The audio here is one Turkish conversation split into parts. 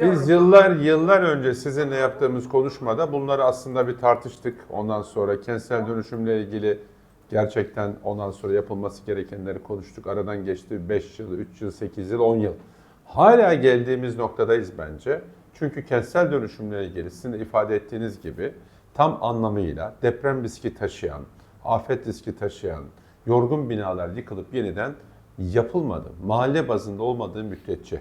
Biz yıllar yıllar önce sizinle yaptığımız konuşmada bunları aslında bir tartıştık. Ondan sonra kentsel dönüşümle ilgili gerçekten ondan sonra yapılması gerekenleri konuştuk. Aradan geçti 5 yıl, 3 yıl, 8 yıl, 10 yıl. Hala geldiğimiz noktadayız bence. Çünkü kentsel dönüşümle ilgili sizin de ifade ettiğiniz gibi tam anlamıyla deprem riski taşıyan, afet riski taşıyan, yorgun binalar yıkılıp yeniden yapılmadı. Mahalle bazında olmadığı müddetçe,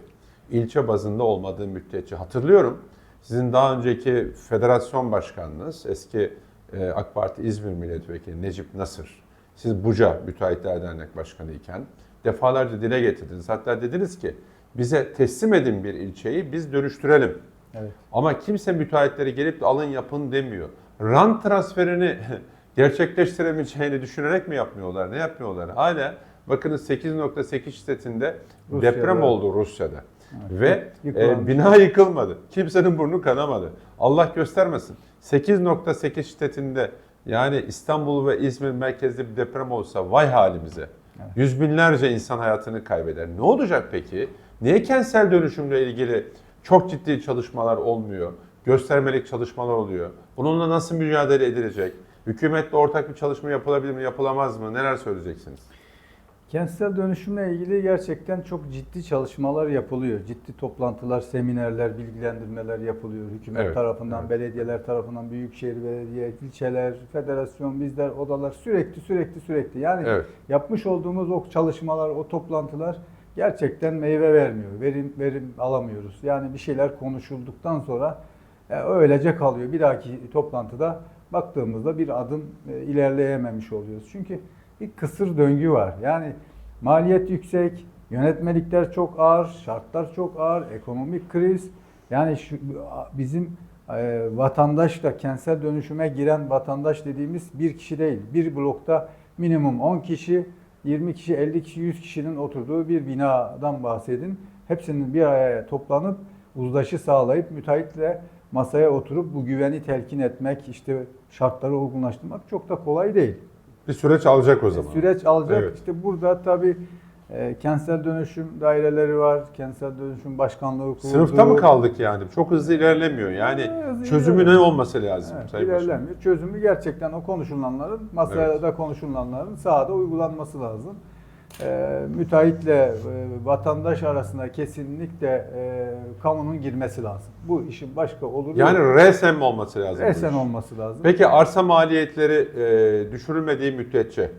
ilçe bazında olmadığı müddetçe. Hatırlıyorum sizin daha önceki federasyon başkanınız, eski e, AK Parti İzmir Milletvekili Necip Nasır, siz Buca Müteahhitler Dernek Başkanı iken defalarca dile getirdiniz. Hatta dediniz ki bize teslim edin bir ilçeyi, biz dönüştürelim. Evet. Ama kimse müteahhitleri gelip de alın yapın demiyor. Rant transferini gerçekleştiremeyeceğini düşünerek mi yapmıyorlar? Ne yapmıyorlar? Hala bakınız 8.8 şiddetinde Rusya'da. deprem oldu Rusya'da. Ve Yıkılan e, bina yıkılmadı. Kimsenin burnu kanamadı. Allah göstermesin. 8.8 şiddetinde yani İstanbul ve İzmir merkezli bir deprem olsa vay halimize. Evet. Yüz binlerce insan hayatını kaybeder. Ne olacak peki? Niye kentsel dönüşümle ilgili çok ciddi çalışmalar olmuyor? Göstermelik çalışmalar oluyor. Bununla nasıl mücadele edilecek? Hükümetle ortak bir çalışma yapılabilir mi, yapılamaz mı? Neler söyleyeceksiniz? Kentsel dönüşümle ilgili gerçekten çok ciddi çalışmalar yapılıyor. Ciddi toplantılar, seminerler, bilgilendirmeler yapılıyor. Hükümet Evet, tarafından, evet. belediyeler tarafından, büyükşehir belediye, ilçeler, federasyon, bizler, odalar sürekli sürekli sürekli. Yani Evet. yapmış olduğumuz o çalışmalar, o toplantılar gerçekten meyve vermiyor. Verim verim alamıyoruz. Yani bir şeyler konuşulduktan sonra e, öylece kalıyor. Bir dahaki toplantıda baktığımızda bir adım e, ilerleyememiş oluyoruz. Çünkü bir kısır döngü var. Yani maliyet yüksek, yönetmelikler çok ağır, şartlar çok ağır, ekonomik kriz. Yani şu bizim e, vatandaş da kentsel dönüşüme giren vatandaş dediğimiz bir kişi değil. Bir blokta minimum 10 kişi, 20 kişi, 50 kişi, 100 kişinin oturduğu bir binadan bahsedin. Hepsinin bir araya toplanıp uzlaşı sağlayıp müteahhitle masaya oturup bu güveni telkin etmek, işte şartları uygunlaştırmak çok da kolay değil. Bir süreç alacak o zaman. Süreç alacak. Evet. İşte burada tabii e, kentsel dönüşüm daireleri var. Kentsel dönüşüm başkanlığı kuruldu. Sınıfta mı kaldık yani? Çok hızlı ilerlemiyor. Yani Ee, hızlı çözümü ne ilerlemiyor. olması lazım? Evet, Sayın Başkanım? ilerlemiyor. Çözümü gerçekten o konuşulanların, masada konuşulanların sahada uygulanması lazım. E, müteahhitle e, vatandaş arasında kesinlikle e, kamunun girmesi lazım. Bu işin başka olur Yani yok. resem olması lazım. bu Esen iş. olması lazım. Peki arsa maliyetleri e, düşürülmediği müddetçe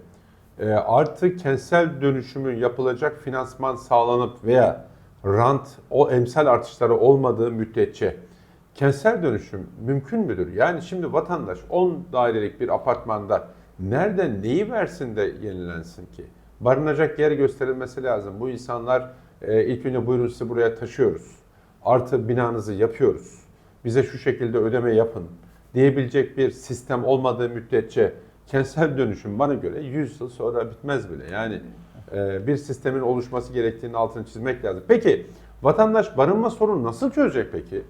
e, artık kentsel dönüşümün yapılacak finansman sağlanıp veya rant o emsal artışları olmadığı müddetçe kentsel dönüşüm mümkün müdür? Yani şimdi vatandaş 10 dairelik bir apartmanda nereden neyi versin de yenilensin ki? Barınacak yer gösterilmesi lazım. Bu insanlar e, ilk önce buyurun sizi buraya taşıyoruz. Artı binanızı yapıyoruz. Bize şu şekilde ödeme yapın diyebilecek bir sistem olmadığı müddetçe kentsel dönüşüm bana göre 100 yıl sonra bitmez bile. Yani e, bir sistemin oluşması gerektiğini altını çizmek lazım. Peki vatandaş barınma sorunu nasıl çözecek peki?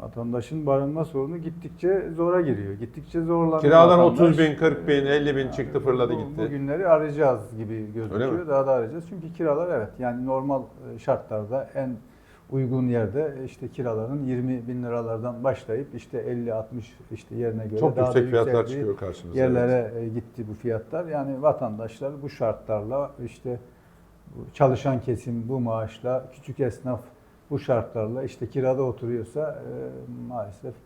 Vatandaşın barınma sorunu gittikçe zora giriyor. Gittikçe zorlanıyor. Kiralar vatandaş. 30 bin, 40 bin, 50 bin çıktı fırladı Bu- gitti. Bu günleri arayacağız gibi gözüküyor. Daha da arayacağız. Çünkü kiralar evet yani normal e, şartlarda en uygun yerde işte kiraların 20 bin liralardan başlayıp işte 50-60 işte yerine göre Çok daha da yüksek fiyatlar yükseldiği çıkıyor karşımıza. yerlere e, gitti bu fiyatlar. Yani vatandaşlar bu şartlarla işte çalışan kesim bu maaşla küçük esnaf bu şartlarla işte kirada oturuyorsa e, maalesef